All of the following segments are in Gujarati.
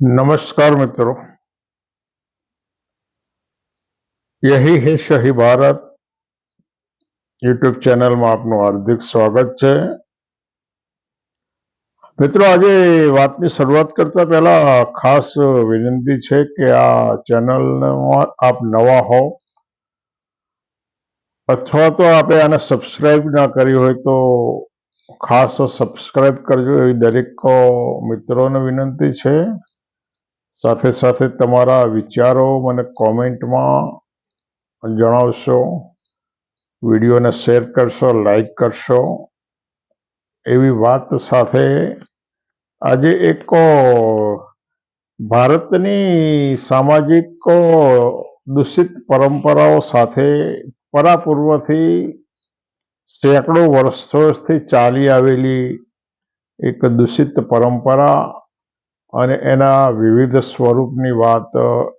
नमस्कार मित्रों यही है શહી ભારત યુટ્યુબ ચેનલમાં આપનું હાર્દિક સ્વાગત છે મિત્રો આજે વાતની શરૂઆત કરતા પહેલા ખાસ વિનંતી છે કે આ ચેનલમાં આપ નવા હો અથવા તો આપણે આને સબસ્ક્રાઇબ ના કરી હોય તો ખાસ સબસ્ક્રાઇબ કરજો એવી દરેક મિત્રોને વિનંતી છે સાથે સાથે તમારા વિચારો મને કોમેન્ટમાં જણાવશો, વિડીયોને શેર કરશો, લાઈક કરશો. એવી વાત સાથે આજે એક ભારતની સામાજિક દૂષિત પરંપરાઓ સાથે પરાપૂર્વથી સેંકડો વર્ષોથી ચાલી આવેલી એક દૂષિત પરંપરા અને એના વિવિધ સ્વરૂપની વાત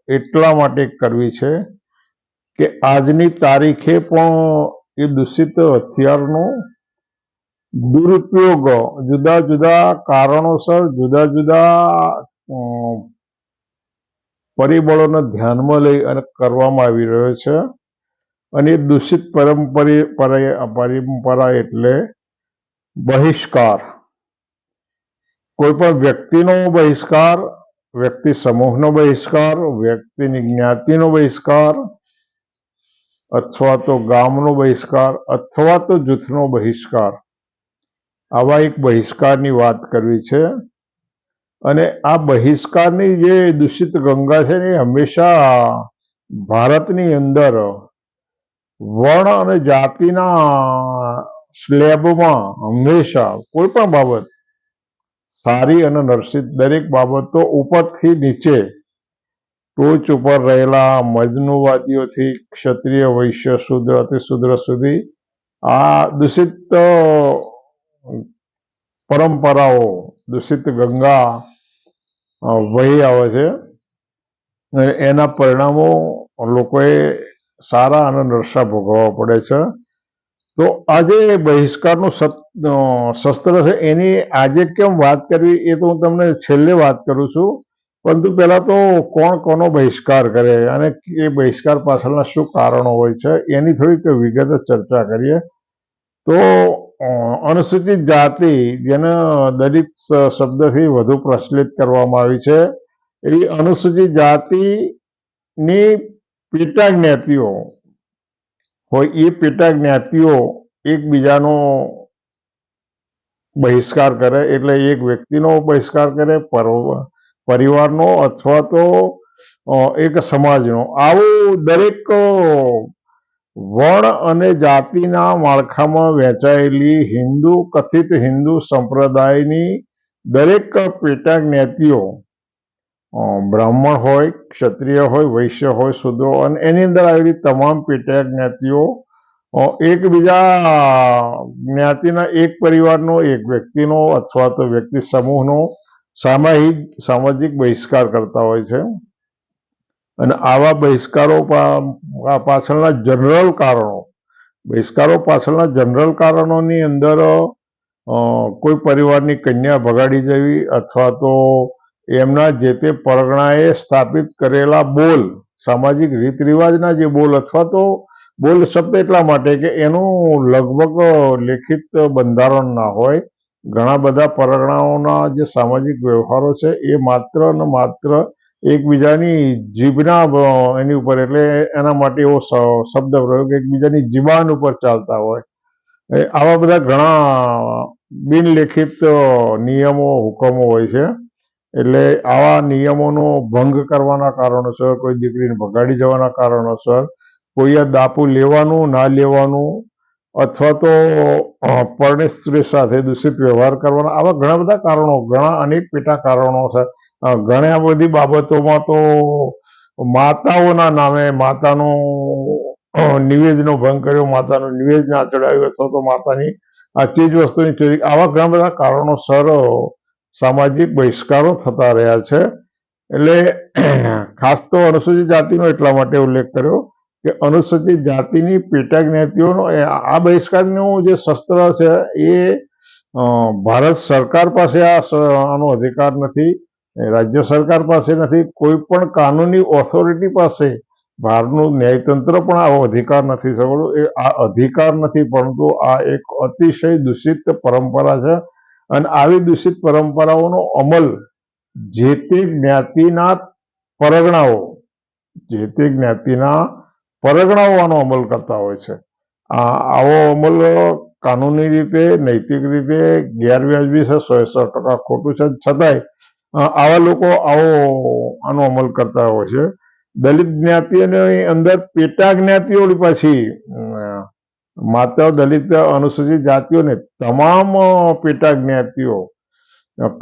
એટલા માટે કરવી છે કે આજની તારીખે પણ એ દૂષિત હથિયારનો દુરુપયોગ જુદા જુદા કારણોસર, જુદા જુદા પરિબળોને ધ્યાનમાં લઈ અને કરવામાં આવી રહ્યો છે. અને એ દૂષિત પરંપરી, પરે- પરંપરા એટલે બહિષ્કાર. કોઈ પણ વ્યક્તિનો બહિષ્કાર, વ્યક્તિ સમૂહનો બહિષ્કાર, વ્યક્તિની જ્ઞાતિનો બહિષ્કાર, અથવા તો ગામનો બહિષ્કાર, અથવા તો જૂથનો બહિષ્કાર. આવા એક બહિષ્કારની વાત કરવી છે. અને આ બહિષ્કારની જે દૂષિત ગંગા છે એ હંમેશા ભારતની અંદર વર્ણ અને જાતિના સ્લેબમાં હંમેશા, કોઈ પણ બાબત સારી અને નરસિત દરેક બાબતો ઉપરથી નીચે. ટોચ ઉપર રહેલા મજનુવાદીઓથી ક્ષત્રિય વૈશ્ય શુદ્ર અતિ શુદ્ર સુધી આ દૂષિત પરંપરાઓ દૂષિત ગંગા વહી આવે છે. એના પરિણામો લોકોએ સારા અને નરસા ભોગવવા પડે છે. તો આજે બહિષ્કારનું સત- અ, શસ્ત્ર છે, એની આજે કેમ વાત કરવી એ તો હું તમને છેલ્લે વાત કરું છું. પરંતુ પહેલા તો કોણ કોનો બહિષ્કાર કરે અને એ બહિષ્કાર પાછળના શું કારણો હોય છે, એની થોડીક વિગત ચર્ચા કરીએ. તો અનુસૂચિત જાતિ જેને દલિત શબ્દથી વધુ પ્રચલિત કરવામાં આવી છે. એવી અનુસૂચિત જાતિની પેટા જ્ઞાતિઓ હોય, એ પેટા જ્ઞાતિઓ એકબીજાનો બહિષ્કાર કરે એટલે એક વ્યક્તિનો બહિષ્કાર કરે પર- પરિવારનો અથવા તો એક સમાજનો. આવું દરેક વણ અને જાતિના માળખામાં વહેંચાયેલી હિન્દુ, કથિત હિન્દુ સંપ્રદાયની દરેક પેટા જ્ઞાતિઓ બ્રાહ્મણ હોય, ક્ષત્રિય હોય, વૈશ્ય હોય, શુદ્રો અને એની અંદર આવેલી તમામ પેટા જ્ઞાતિઓ એકબીજા જ્ઞાતિના એક પરિવારનો, એક વ્યક્તિનો અથવા તો વ્યક્તિ સમૂહનો સામાયિક સામાજિક બહિષ્કાર કરતા હોય છે. અને આવા બહિષ્કારો પાછળના જનરલ કારણો, બહિષ્કારો પાછળના જનરલ કારણોની અંદર કોઈ પરિવારની કન્યા ભગાડી જવી અથવા તો એમના જે તે પરગણાએ સ્થાપિત કરેલા બોલ, સામાજિક રીત રિવાજના જે બોલ અથવા તો બોલ શબ્દ એટલા માટે કે એનું લગભગ લેખિત બંધારણ ના હોય, ઘણા બધા પરગણાઓના જે સામાજિક વ્યવહારો છે, એ માત્ર ને માત્ર એકબીજાની જીભના એની ઉપર એટલે એના માટે એવો શબ્દ પ્રયોગ એકબીજાની જીબાન ઉપર ચાલતા હોય. આવા બધા ઘણા બિનલેખિત નિયમો, હુકમો હોય છે. એટલે આવા નિયમોનો ભંગ કરવાના કારણોસર, કોઈ દીકરીને ભગાડી જવાના કારણોસર કોઈએ દાપુ લેવાનું ના લેવાનું અથવા તો પરણેશ્રી સાથે દૂષિત વ્યવહાર કરવાના આવા ઘણા બધા કારણો ઘણા અનેક પેટા કારણો છે. ઘણા બધી બાબતોમાં તો માતાઓના નામે માતાનો નિવેદનો ભંગ કર્યો માતાનું નિવેદ ના ચડાવ્યું અથવા તો માતાની આ ચીજ વસ્તુની ચોરી આવા ઘણા બધા કારણોસર અ, સામાજિક બહિષ્કારો થતા રહ્યા છે. એટલે ખાસ તો અનુસૂચિત જાતિનો એટલા માટે ઉલ્લેખ કર્યો કે અનુસૂચિત જાતિની પેટા જ્ઞાતિઓનો આ બહિષ્કારનું જે શસ્ત્ર છે એ ભારત સરકાર પાસે આ આનો અધિકાર નથી રાજ્ય સરકાર પાસે નથી, કોઈ પણ કાનૂની ઓથોરિટી પાસે ભારતનું ન્યાયતંત્ર પણ આવો અધિકાર નથી સગવડો એ આ અધિકાર નથી, પરંતુ આ એક અતિશય દૂષિત પરંપરા છે. અને આવી દૂષિત પરંપરાઓનો અમલ જે તે જ્ઞાતિના પરગણાઓ જે તે જ્ઞાતિના પરગણાઓ આનો અમલ કરતા હોય છે. આવો અમલ કાનૂની રીતે, નૈતિક રીતે ગેરવ્યાજબી છે, સો સો ટકા ખોટું છે. છતાંય આવા લોકો આવો આનો અમલ કરતા હોય છે. દલિત જ્ઞાતિઓની અંદર પેટા જ્ઞાતિઓ પાછી માત્ર દલિત અનુસૂચિત જાતિઓને તમામ પેટા જ્ઞાતિઓ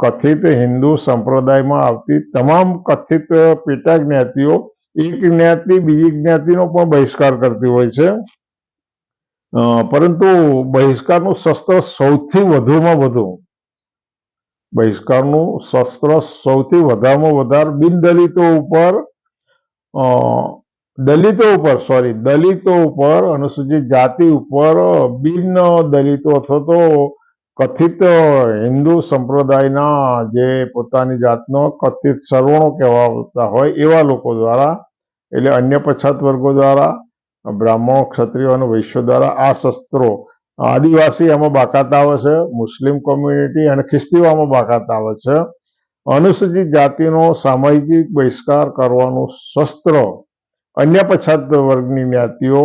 કથિત હિન્દુ સંપ્રદાયમાં આવતી તમામ કથિત પેટા જ્ઞાતિઓ એક જ્ઞાતિ, બીજી જ્ઞાતિનો પણ બહિષ્કાર કરતી હોય છે. પરંતુ બહિષ્કારનું શસ્ત્ર સૌથી વધુમાં વધુ. બહિષ્કારનું શસ્ત્ર સૌથી વધારેમાં વધારે બિનદલિતો ઉપર દલિતો ઉપર સોરી દલિતો ઉપર, અનુસૂચિત જાતિ ઉપર બિન દલિતો અથવા તો કથિત હિન્દુ સંપ્રદાયના જે પોતાની જાતનો કથિત સર્વણો કહેવાતા હોય એવા લોકો દ્વારા, એટલે અન્ય પછાત વર્ગો દ્વારા, બ્રાહ્મણો, ક્ષત્રિયો અને વૈશ્યો દ્વારા આ શસ્ત્રો આદિવાસી એમાં બાકાત આવે છે, મુસ્લિમ કોમ્યુનિટી અને ખ્રિસ્તીઓમાં બાકાત આવે છે. અનુસૂચિત જાતિનો સામાજિક બહિષ્કાર કરવાનું શસ્ત્ર અન્ય પછાત વર્ગની જ્ઞાતિઓ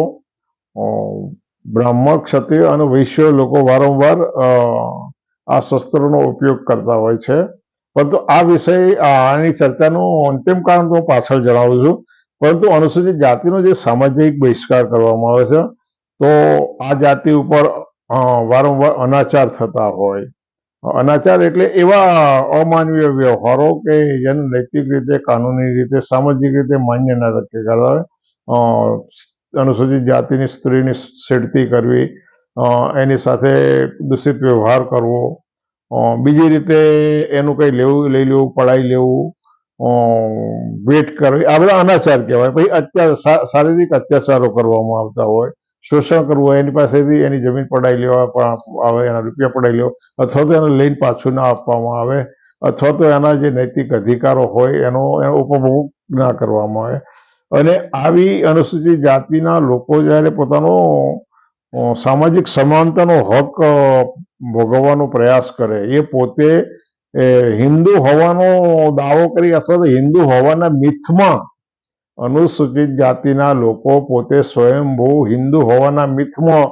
બ્રાહ્મણ ક્ષત્રિય અને વૈશ્ય લોકો વારંવાર આ શસ્ત્રોનો ઉપયોગ કરતા હોય છે. પરંતુ આ વિષય આની ચર્ચાનું અંતિમ કારણ હું પાછળ જણાવું છું. પરંતુ અનુસૂચિત જાતિનો જે સામાજિક બહિષ્કાર કરવામાં આવે છે, તો આ જાતિ ઉપર વારંવાર અનાચાર થતા હોય. અનાચાર એટલે એવા અમાનવીય વ્યવહારો કે જેને નૈતિક રીતે, કાનૂની રીતે, સામાજિક રીતે માન્ય ના કરતા હોય. અનુસૂચિત જાતિની સ્ત્રીની છેડતી કરવી એની સાથે દૂષિત વ્યવહાર કરવો બીજી રીતે એનું કંઈ લેવું, લઈ લેવું, પડાઈ લેવું વેટ કરવી, આ બધા અનાચાર કહેવાય. પછી અત્યાર શારીરિક અત્યાચારો કરવામાં આવતા હોય, શોષણ કરવું હોય, એની પાસેથી એની જમીન પડાઈ લેવા આવે, એના રૂપિયા પડાઈ લેવા, અથવા તો એને લઈને પાછું ના આપવામાં આવે, અથવા તો એના જે નૈતિક અધિકારો હોય, એનો એનો ઉપભોગ ના કરવામાં આવે. અને આવી અનુસૂચિત જાતિના લોકો જ્યારે પોતાનો સામાજિક સમાનતાનો હક ભોગવવાનો પ્રયાસ કરે, એ પોતે હિન્દુ હોવાનો દાવો કરી અથવા તો હિન્દુ હોવાના મિથમાં અનુસૂચિત જાતિના લોકો પોતે સ્વયંભૂ હિન્દુ હોવાના મિથમાં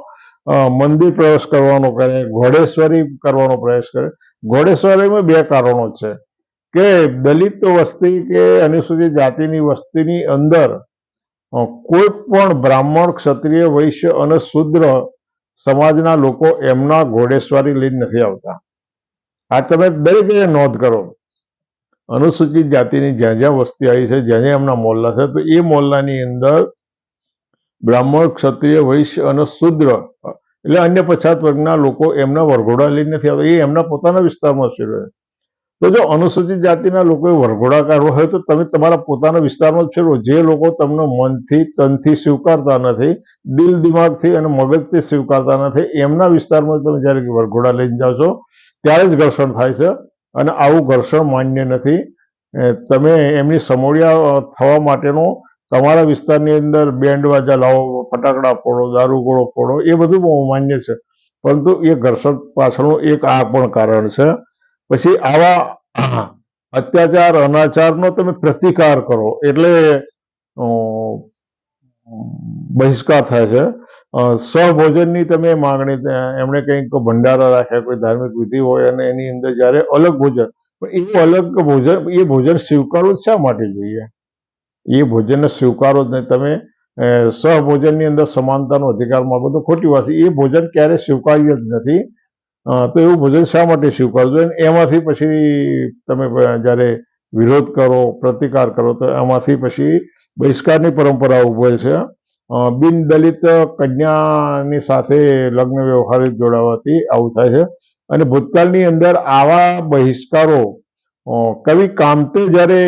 મંદિર પ્રવેશ કરવાનો કરે, ઘોડેશ્વરી કરવાનો પ્રયાસ કરે. ઘોડેશ્વરીમાં બે કારણો છે. કે દલિત વસ્તી કે અનુસૂચિત જાતિની વસ્તીની અંદર કોઈ પણ બ્રાહ્મણ, ક્ષત્રિય, વૈશ્ય અને શુદ્ર સમાજના લોકો એમના ઘોડેસવારી લઈને નથી આવતા. આ તમે દરેકે નોંધ કરો. અનુસૂચિત જાતિની જ્યાં જ્યાં વસ્તી આવી છે, જ્યાં જ્યાં એમના મોલ્લા છે, તો એ મોલ્લાની અંદર બ્રાહ્મણ, ક્ષત્રિય, વૈશ્ય અને શુદ્ર, એટલે અન્ય પછાત વર્ગના લોકો એમના વરઘોડા લઈને નથી આવતા. એ એમના પોતાના વિસ્તારમાં છે. તો જો અનુસૂચિત જાતિના લોકોએ વરઘોડા કાઢવો હોય તો તમે તમારા પોતાના વિસ્તારમાં જ ફેરવો જે લોકો તમને મનથી, તનથી સ્વીકારતા નથી, દિલ દિમાગથી અને મગજથી સ્વીકારતા નથી, એમના વિસ્તારમાં તમે જ્યારે વરઘોડા લઈને જાઓ છો, ત્યારે જ ઘર્ષણ થાય છે અને આવું ઘર્ષણ માન્ય નથી. તમે એમની સમોડિયા થવા માટેનો તમારા વિસ્તારની અંદર બેન્ડ વાજા લાવો, ફટાકડા ફોડો દારૂગોળો ફોડો, એ બધું બહુ માન્ય છે. પરંતુ એ ઘર્ષણ પાછળનું એક આ પણ કારણ છે. પછી આવા અત્યાચાર અનાચારનો તમે પ્રતિકાર કરો. એટલે બહિષ્કાર થાય છે. સહભોજનની તમે માંગણી એમણે કંઈક ભંડારા રાખ્યા કોઈ ધાર્મિક વિધિ હોય અને એની અંદર જ્યારે અલગ ભોજન પણ એ અલગ ભોજન એ ભોજન સ્વીકારવું શા માટે જોઈએ? એ ભોજનને સ્વીકારો જ નહીં. તમે સહભોજનની અંદર સમાનતાનો અધિકાર માગો તો ખોટી વાત એ ભોજન ક્યારે સ્વીકાર્ય જ નથી. તો એવું ભોજન શા માટે સ્વીકારજો? અને એમાંથી પછી તમે જ્યારે વિરોધ કરો, પ્રતિકાર કરો, તો એમાંથી પછી બહિષ્કારની પરંપરા ઉભે છે. બિન દલિત કન્યાની સાથે લગ્ન વ્યવહારે જોડાવાથી આવું થાય છે. અને ભૂતકાળની અંદર આવા બહિષ્કારો કવિ કાંતે જ્યારે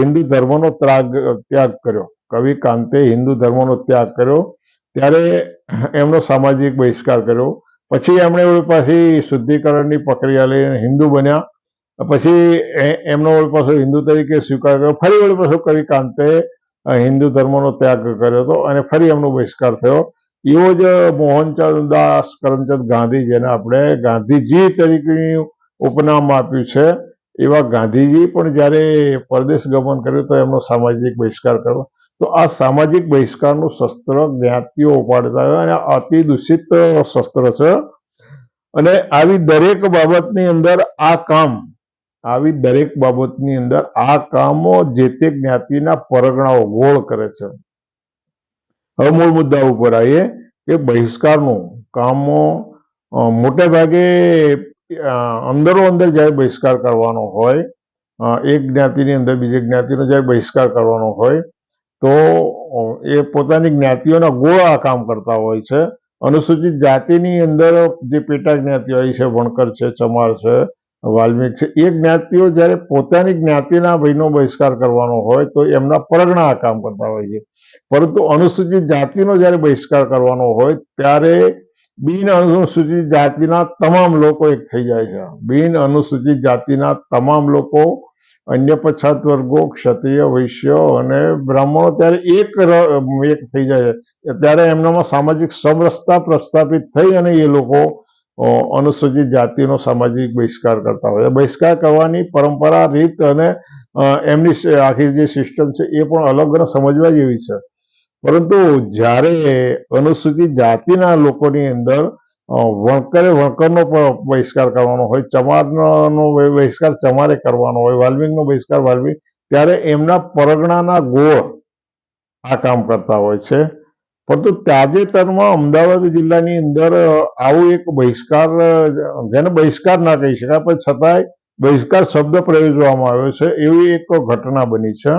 હિન્દુ ધર્મનો ત્રાગ, ત્યાગ કર્યો, કવિ કાંતે હિન્દુ ધર્મનો ત્યાગ કર્યો, ત્યારે એમનો સામાજિક બહિષ્કાર કર્યો. પછી એમણે પાછી શુદ્ધિકરણની પ્રક્રિયા લઈને હિન્દુ બન્યા. પછી એમનો પાછો હિન્દુ તરીકે સ્વીકાર કર્યો. ફરી વળી પાછો કવિ કાંતે હિન્દુ ધર્મનો ત્યાગ કર્યો હતો અને ફરી એમનો બહિષ્કાર થયો. એવો જ મોહનચંદ દાસ કરમચંદ ગાંધી, જેને આપણે ગાંધીજી તરીકેનું ઉપનામ આપ્યું છે, એવા ગાંધીજી પણ જ્યારે પરદેશ ગમન કર્યું તો એમનો સામાજિક બહિષ્કાર કર્યો. તો આ સામાજિક બહિષ્કારનું શસ્ત્ર જ્ઞાતિઓ ઉપાડતા અને અતિ દૂષિત શસ્ત્ર છે. અને આવી દરેક બાબતની અંદર આ કામ, આવી દરેક બાબતની અંદર આ કામો જે તે જ્ઞાતિના પરગણાઓ ગોળ કરે છે. હવે મૂળ મુદ્દા ઉપર આવીએ કે બહિષ્કારનું કામો મોટે ભાગે અંદરો અંદર જ્યારે બહિષ્કાર કરવાનો હોય એક જ્ઞાતિની અંદર બીજી જ્ઞાતિનો જ્યારે બહિષ્કાર કરવાનો હોય તો એ પોતાની જ્ઞાતિઓના ગોળા કામ કરતા હોય છે. અનુસૂચિત જાતિની અંદર જે પેટા જ્ઞાતિઓ આવી છે વણકર છે, ચમાર છે, વાલ્મીક છે, એ જ્ઞાતિઓ જ્યારે પોતાની જ્ઞાતિના ભાઈનો બહિષ્કાર કરવાનો હોય, તો એમના પરગણા કામ કરતા હોય છે. પરંતુ અનુસૂચિત જાતિનો જ્યારે બહિષ્કાર કરવાનો હોય, ત્યારે બિન અનુસૂચિત જાતિના તમામ લોકો એક થઈ જાય છે. બિન અનુસૂચિત જાતિના તમામ લોકો અન્ય પછાત વર્ગો ક્ષત્રિય, વૈશ્ય અને બ્રાહ્મણો ત્યારે એક એક થઈ જાય છે ત્યારે એમનામાં સામાજિક સમરસતા પ્રસ્થાપિત થઈ અને એ લોકો અનુસૂચિત જાતિનો સામાજિક બહિષ્કાર કરતા હોય. બહિષ્કાર કરવાની પરંપરા, રીત અને એમની આખી જે સિસ્ટમ છે એ પણ અલગ અને સમજવા જેવી છે પરંતુ જ્યારે અનુસૂચિત જાતિના લોકોની અંદર વણકરે વણકરનો પણ બહિષ્કાર કરવાનો હોય, ચમારનો બહિષ્કાર ચમારે કરવાનો હોય, વાલ્મિકનો બહિષ્કાર વાલ્મિક ત્યારે એમના પરગણાના ગોળ આ કામ કરતા હોય છે. પરંતુ તાજેતરમાં અમદાવાદ જિલ્લાની અંદર આવું એક બહિષ્કાર જેને બહિષ્કાર ના કહી શકાય, પણ છતાંય બહિષ્કાર શબ્દ પ્રયોજવામાં આવ્યો છે. એવી એક ઘટના બની છે.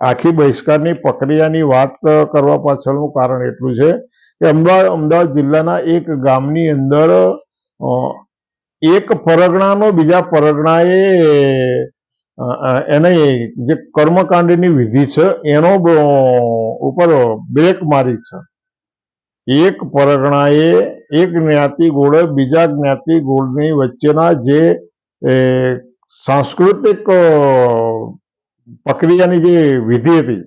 આખી બહિષ્કારની પ્રક્રિયાની વાત કરવા પાછળનું કારણ એટલું છે કે અમદાવાદ અમદાવાદ જિલ્લાના એક ગામની અંદર એક પરગણાનો બીજા પરગણાએ એને જે કર્મકાંડની વિધિ છે, એનો ઉપર બ્રેક મારી છે. એક પરગણાએ એક જ્ઞાતિ ગોળે, બીજા જ્ઞાતિ ગોળની વચ્ચેના જે સાંસ્કૃતિક પ્રક્રિયાની જે વિધિ હતી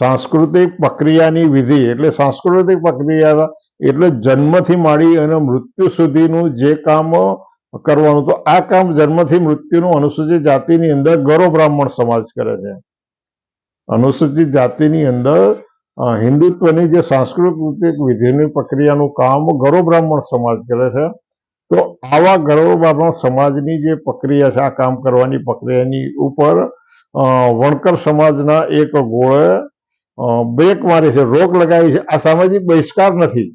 સાંસ્કૃતિક પ્રક્રિયાની વિધિ, એટલે સાંસ્કૃતિક પ્રક્રિયા એટલે જન્મથી માંડી અને મૃત્યુ સુધીનું જે કામ કરવાનું. તો આ કામ જન્મથી મૃત્યુનું અનુસૂચિત જાતિની અંદર ગૌરવ બ્રાહ્મણ સમાજ કરે છે. અનુસૂચિત જાતિની અંદર હિન્દુત્વની જે સાંસ્કૃતિક વિધિની પ્રક્રિયાનું કામ ગૌરવ બ્રાહ્મણ સમાજ કરે છે. તો આવા ગૌરવ બ્રાહ્મણ સમાજની જે પ્રક્રિયા છે, આ કામ કરવાની પ્રક્રિયાની ઉપર વણકર સમાજના એક ગોળે બ્રેક મારી છે, રોક લગાવી છે. આ સામાજિક બહિષ્કાર નથી.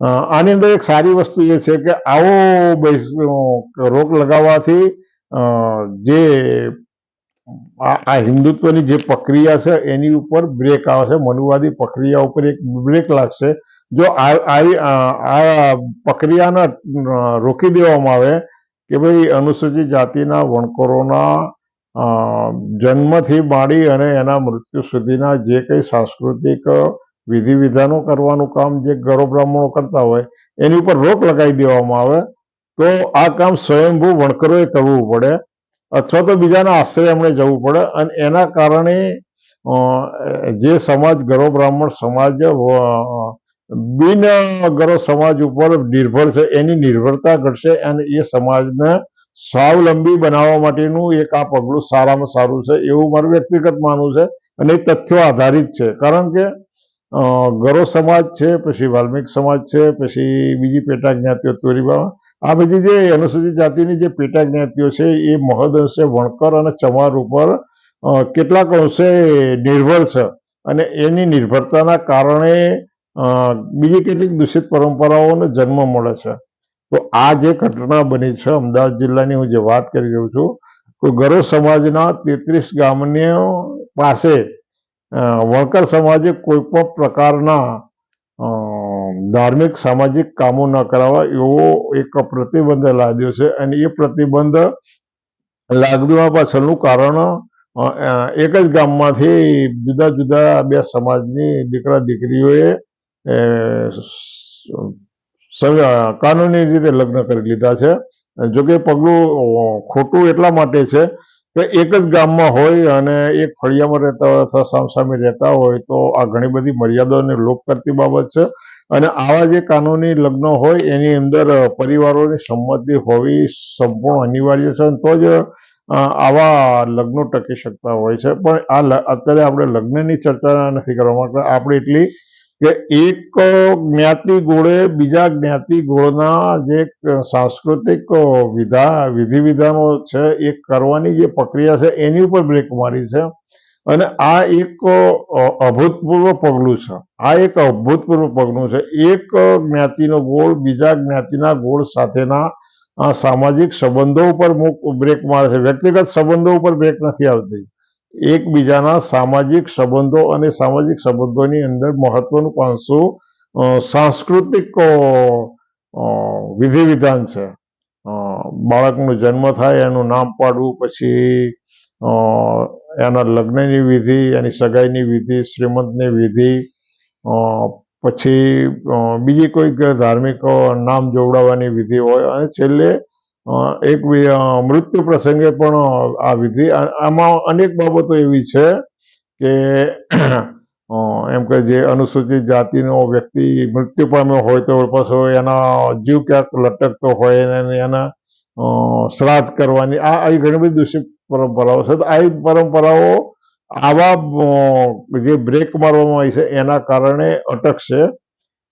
આની અંદર એક સારી વસ્તુ એ છે કે આવો રોક લગાવવાથી જે આ હિન્દુત્વની જે પ્રક્રિયા છે, એની ઉપર બ્રેક આવશે મનુવાદી પ્રક્રિયા ઉપર એક બ્રેક લાગશે. જો આ પ્રક્રિયાને રોકી દેવામાં આવે કે ભાઈ અનુસૂચિત જાતિના વણકરોના જન્મથી માંડી અને એના મૃત્યુ સુધીના જે કંઈ સાંસ્કૃતિક વિધિ વિધાનો કરવાનું કામ જે ગરો બ્રાહ્મણો કરતા હોય, એની ઉપર રોક લગાવી દેવામાં આવે, તો આ કામ સ્વયંભૂ વણકરોએ કરવું પડે, અથવા તો બીજાના આશ્રય એમણે જવું પડે, અને એના કારણે જે સમાજ ગરો બ્રાહ્મણ સમાજ બિન ગરો સમાજ ઉપર નિર્ભર છે, એની નિર્ભરતા ઘટશે અને એ સમાજને સ્વાવલંબી બનાવવા માટેનું એક આ પગલું સારામાં સારું છે, એવું મારું વ્યક્તિગત માનવું છે અને એ તથ્યો આધારિત છે. કારણ કે ગરો સમાજ છે, પછી વાલ્મિક સમાજ છે, પછી બીજી પેટા જ્ઞાતિઓ તોરીબામાં આ બધી જે અનુસૂચિત જાતિની જે પેટા જ્ઞાતિઓ છે, એ મહદ અંશે વણકર અને ચમાર ઉપર કેટલાક અંશે નિર્ભર છે અને એની નિર્ભરતાના કારણે બીજી કેટલીક દૂષિત પરંપરાઓને જન્મ મળે છે. તો આ જે ઘટના બની છે, અમદાવાદ જિલ્લાની હું જે વાત કરી રહ્યો છું, તો ગરો સમાજના તેત્રીસ ગામની પાસે વણકર સમાજે કોઈ પણ પ્રકારના ધાર્મિક સામાજિક કામો ન કરાવવા એવો એક પ્રતિબંધ લાદ્યો છે અને એ પ્રતિબંધ લાદવા પાછળનું કારણ એક જ ગામમાંથી જુદા જુદા બે સમાજની દીકરા દીકરીઓએ કાનૂની રીતે લગ્ન કરી લીધા છે. જોકે પગલું ખોટું એટલા માટે છે કે એક જ ગામમાં હોય અને એક ફળિયામાં રહેતા હોય અથવા સામસામે રહેતા હોય તો આ ઘણી બધી મર્યાદાઓને લોપ કરતી બાબત છે. અને આવા જે કાનૂની લગ્ન હોય એની અંદર પરિવારોની સંમતિ હોવી સંપૂર્ણ અનિવાર્ય છે તો જ આવા લગ્નો ટકી શકતા હોય છે. પણ આ અત્યારે આપણે લગ્નની ચર્ચા નથી કરવા માંગતા. આપણે એટલી કે એક જ્ઞાતિ ગોળે બીજા જ્ઞાતિ ગોળના જે સાંસ્કૃતિક વિધા વિધિ વિધાનો છે, એ કરવાની જે પ્રક્રિયા છે, એની ઉપર બ્રેક મારી છે. અને આ એક અભૂતપૂર્વ પગલું છે. આ એક અભૂતપૂર્વ પગલું છે. એક જ્ઞાતિનો ગોળ બીજા જ્ઞાતિના ગોળ સાથેના સામાજિક સંબંધો ઉપર બ્રેક મારે છે. વ્યક્તિગત સંબંધો ઉપર બ્રેક નથી આવતી. એકબીજાના સામાજિક સંબંધો અને સામાજિક સંબંધોની અંદર મહત્વનું પાસું સાંસ્કૃતિક વિધિ વિધાન છે. બાળકનો જન્મ થાય, એનું નામ પાડવું, પછી એના લગ્નની વિધિ, એની સગાઈની વિધિ, શ્રીમંતની વિધિ પછી બીજી કોઈ ધાર્મિક નામ જોવડાવવાની વિધિ હોય અને છેલ્લે એક મૃત્યુ પ્રસંગે પણ આ વિધિ આમાં અનેક બાબતો એવી છે કે એમ કે જે અનુસૂચિત જાતિનો વ્યક્તિ મૃત્યુ પામ્યો હોય તો પાછો એના જીવ ક્યાંક લટકતો હોય અને એના શ્રાદ્ધ કરવાની. આ, આવી ઘણી બધી દૂષિત પરંપરાઓ છે. આવી પરંપરાઓ આવા જે બ્રેક મારવામાં આવી છે એના કારણે અટકશે.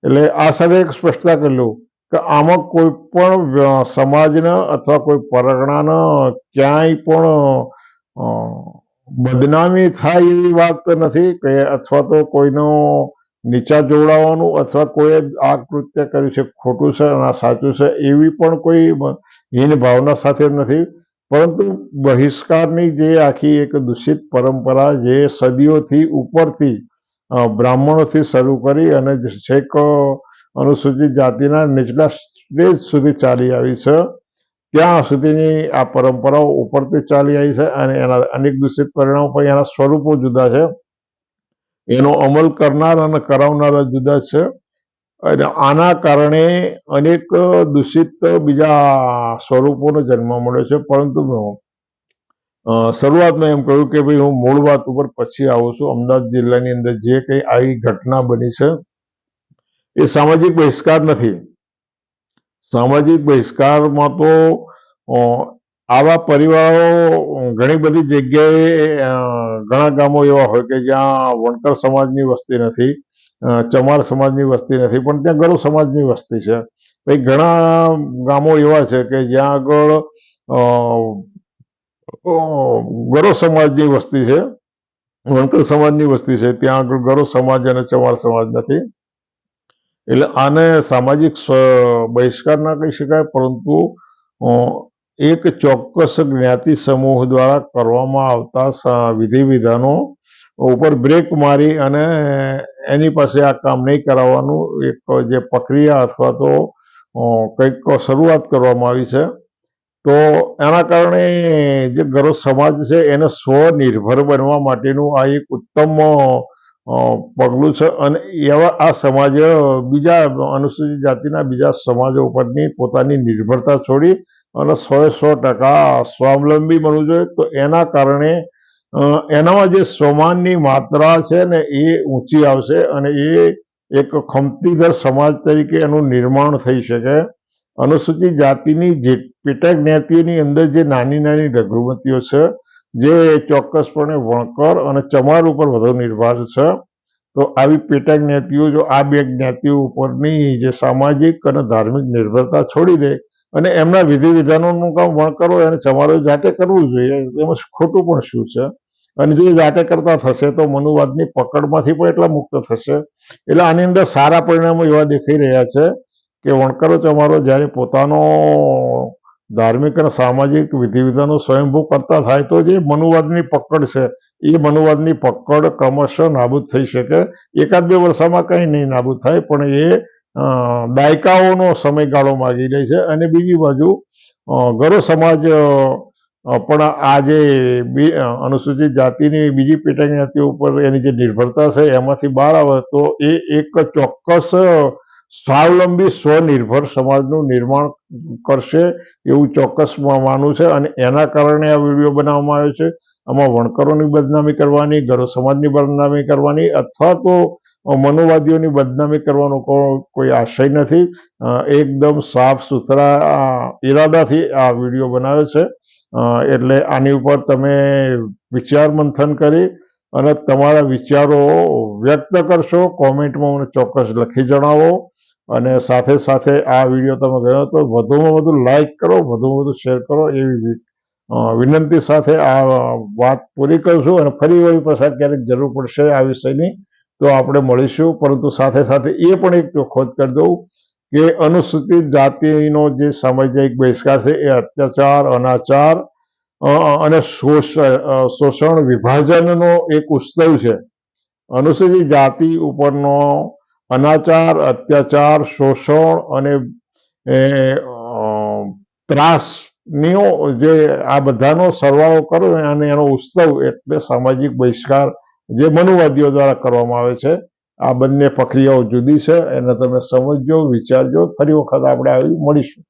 એટલે આ સાથે એક સ્પષ્ટતા કરી લઉં. કે આમાં કોઈ પણ સમાજના અથવા કોઈ પરગણાના ક્યાંય પણ બદનામી થાય એવી વાત નથી કે અથવા તો કોઈનો નીચા જોડાવાનું અથવા કોઈએ આ કૃત્ય કર્યું છે ખોટું છે અને સાચું છે એવી પણ કોઈ હીન ભાવના સાથે નથી. પરંતુ બહિષ્કારની જે આખી એક દૂષિત પરંપરા જે સદીઓથી ઉપરથી બ્રાહ્મણોથી શરૂ કરી અને છેક અનુસૂચિત જાતિના નીચલા સ્ટેજ સુધી ચાલી આવી છે. ત્યાં સુધીની આ પરંપરાઓ ઉપરથી ચાલી આવી છે અને એના અનેક દૂષિત પરિણામો પણ એના સ્વરૂપો જુદા છે. એનો અમલ કરનાર અને કરાવનારા જુદા છે અને આના કારણે અનેક દૂષિત બીજા સ્વરૂપોનો જન્મ મળ્યો છે. પરંતુ શરૂઆતમાં એમ કહ્યું કે ભાઈ હું મૂળ વાત ઉપર પછી આવું છું. અમદાવાદ જિલ્લાની અંદર જે કંઈ આવી ઘટના બની છે એ સામાજિક બહિષ્કાર નથી. સામાજિક બહિષ્કારમાં તો આવા પરિવારો ઘણી બધી જગ્યાએ ઘણા ગામો એવા હોય કે જ્યાં વણકર સમાજની વસ્તી નથી ચમાર સમાજની વસ્તી નથી, પણ ત્યાં ગરુ સમાજની વસ્તી છે. પછી ઘણા ગામો એવા છે કે જ્યાં આગળ ગરો સમાજની વસ્તી છે, વણકર સમાજની વસ્તી છે, ત્યાં આગળ ગરો સમાજ અને ચમાર સમાજ નથી. એટલે આને સામાજિક બહિષ્કાર ના કહી શકાય? પરંતુ એક ચોક્કસ જ્ઞાતિ સમૂહ દ્વારા કરવામાં આવતા વિધિ વિધાનો ઉપર બ્રેક મારી અને એની પાસે આ કામ નહીં કરાવવાનું, એક જે પ્રક્રિયા અથવા તો કંઈક શરૂઆત કરવામાં આવી છે. તો એના કારણે જે ગરો સમાજ છે એને સ્વનિર્ભર બનવા માટેનું આ એક ઉત્તમ પગલું છે અને એવા આ સમાજ બીજા અનુસૂચિત જાતિના બીજા સમાજો ઉપરની પોતાની નિર્ભરતા છોડી અને સો સો ટકા સ્વાવલંબી બનવું જોઈએ. તો એના કારણે એનામાં જે સ્વમાનની માત્રા છે ને એ ઊંચી આવશે અને એ એક ખમતીધર સમાજ તરીકે એનું નિર્માણ થઈ શકે. અનુસૂચિત જાતિની જે પેટા જ્ઞાતિઓની અંદર જે નાની નાની રઘુમતીઓ છે જે ચોક્કસપણે વણકર અને ચમાર ઉપર વધુ નિર્ભર છે, તો આવી પેટા જ્ઞાતિઓ જો આ બે જ્ઞાતિઓ ઉપરની જે સામાજિક અને ધાર્મિક નિર્ભરતા છોડી દે અને એમના વિધિ વિધાનોનું કામ વણકરો અને ચમારો જાતે કરવું જોઈએ, એમાં ખોટું પણ શું છે? અને જો જાતે કરતા થશે, તો મનુવાદની પકડમાંથી પણ એટલા મુક્ત થશે. એટલે આની અંદર સારા પરિણામો એવા દેખાઈ રહ્યા છે કે વણકરો, ચમારો જ્યારે પોતાનો ધાર્મિક અને સામાજિક વિધિવિધાનો સ્વયંભૂ કરતા થાય તો જે મનુવાદની પકડ છે. એ મનુવાદની પકડ ક્રમશઃ નાબૂદ થઈ શકે. એકાદ બે વર્ષમાં કંઈ નહીં નાબૂદ થાય, પણ એ દાયકાઓનો સમયગાળો માગી લે છે. અને બીજી બાજુ ગરો સમાજ પણ આ જે બી- અનુસૂચિત જાતિની બીજી પેટા જ્ઞાતિ ઉપર એની જે નિર્ભરતા છે, એમાંથી બહાર આવે તો એ એક ચોક્કસ સ્વાવલંબી સ્વનિર્ભર સમાજનું નિર્માણ કરશે એવું ચોક્કસ માનું છે અને એના કારણે આ વીડિયો બનાવવામાં આવ્યો છે. આમાં વણકરોની બદનામી કરવાની ગરો સમાજની બદનામી કરવાની અથવા તો મનોવાદીઓની બદનામી કરવાનો કોઈ આશય નથી. એકદમ સાફ સુથરા ઈરાદાથી આ વીડિયો બનાવ્યો છે. એટલે આની ઉપર તમે વિચાર મંથન કરી અને તમારા વિચારો વ્યક્ત કરશો, કોમેન્ટમાં મને ચોક્કસ લખી જણાવો. અને સાથે સાથે આ વીડિયો તમે ગયો તો વધુમાં વધુ લાઈક કરો, વધુમાં વધુ શેર કરો એવી વિનંતી સાથે આ વાત પૂરી કરશું અને ફરી વળી પાછા ક્યારેક જરૂર પડશે આ વિષયની તો આપણે મળીશું. પરંતુ સાથે સાથે એ પણ એક ખોજ કરી દઉં કે અનુસૂચિત જાતિનો જે સામાજિક બહિષ્કાર છે એ અત્યાચાર, અનાચાર અને શોષ- શોષણ વિભાજનનો એક ઉત્સવ છે. અનુસૂચિત જાતિ ઉપરનો અનાચાર, અત્યાચાર, શોષણ અને ત્રાસનીઓ જે આ બધાનો સરવાળો કરો અને એનો ઉત્સવ એટલે સામાજિક બહિષ્કાર જે મનુવાદીઓ દ્વારા કરવામાં આવે છે. આ બંને પ્રક્રિયાઓ જુદી છે. એને તમે સમજજો, વિચારજો. ફરી વખત આપણે આવી મળીશું.